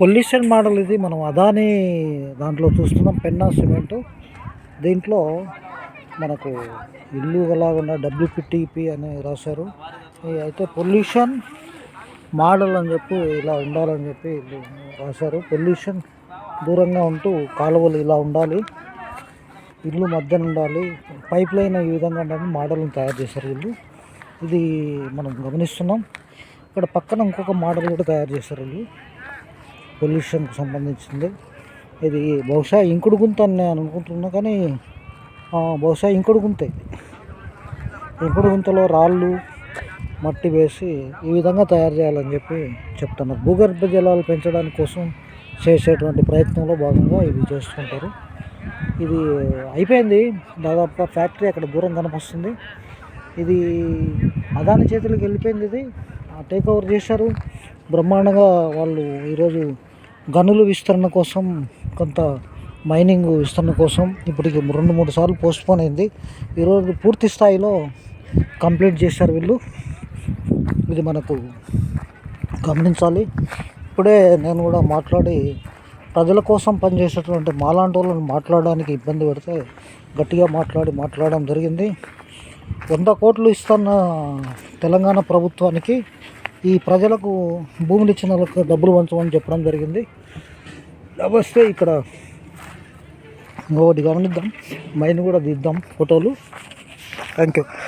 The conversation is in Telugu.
పొల్యూషన్ మోడల్ ఇది. మనం అదాని దాంట్లో చూస్తున్నాం. పెన్నా సిమెంట్. దీంట్లో మనకు ఇల్లు ఎలాగున్నా డబ్ల్యూపిటిపి అని రాశారు. అయితే పొల్యూషన్ మోడల్ అని చెప్పి ఇలా ఉండాలని చెప్పి రాశారు. పొల్యూషన్ దూరంగా ఉంటూ కాలువలు ఇలా ఉండాలి. ఇల్లు మధ్యన ఉండాలి. పైప్ లైన్ ఈ విధంగా ఉండాలని మోడల్ని తయారు చేశారు వీళ్ళు ఇది మనం గమనిస్తున్నాం. ఇక్కడ పక్కన ఇంకొక మోడల్ కూడా తయారు చేశారు వీళ్ళు పొల్యూషన్కు సంబంధించింది. ఇది బహుశా ఇంకుడు గుంత అని నేను అనుకుంటున్నా కానీ బహుశా ఇంకుడు గుంతే. ఇంకుడు గుంతలో రాళ్ళు మట్టి వేసి ఈ విధంగా తయారు చేయాలని చెప్పి చెప్తున్నారు. భూగర్భ జలాలు పెంచడానికి కోసం చేసేటువంటి ప్రయత్నంలో భాగంగా ఇవి చేస్తుంటారు. ఇది అయిపోయింది. దాదాపుగా ఫ్యాక్టరీ అక్కడ దూరం కనిపిస్తుంది. ఇది అదాని చేతులకు వెళ్ళిపోయింది ఇది. టేక్ ఓవర్ చేశారు. బ్రహ్మాండంగా వాళ్ళు ఈరోజు గనుల విస్తరణ కోసం కొంత మైనింగ్ విస్తరణ కోసం ఇప్పటికి రెండు మూడు సార్లు పోస్ట్పోన్ అయింది. ఈరోజు పూర్తి స్థాయిలో కంప్లీట్ చేశారు వీళ్ళు. ఇది మనకు గమనించాలి. ఇప్పుడే నేను కూడా మాట్లాడి ప్రజల కోసం పనిచేసేటువంటి మాలాంటి వాళ్ళని మాట్లాడడానికి ఇబ్బంది పెడితే గట్టిగా మాట్లాడి మాట్లాడడం జరిగింది. వంద కోట్లు ఇస్తున్న తెలంగాణ ప్రభుత్వానికి ఈ ప్రజలకు భూములు ఇచ్చిన వాళ్ళకి డబ్బులు పంచమని చెప్పడం జరిగింది. వస్తే ఇక్కడ ఇంకొకటి గమనిద్దాం. మైన్ కూడా దిద్దాం ఫోటోలు. Thank you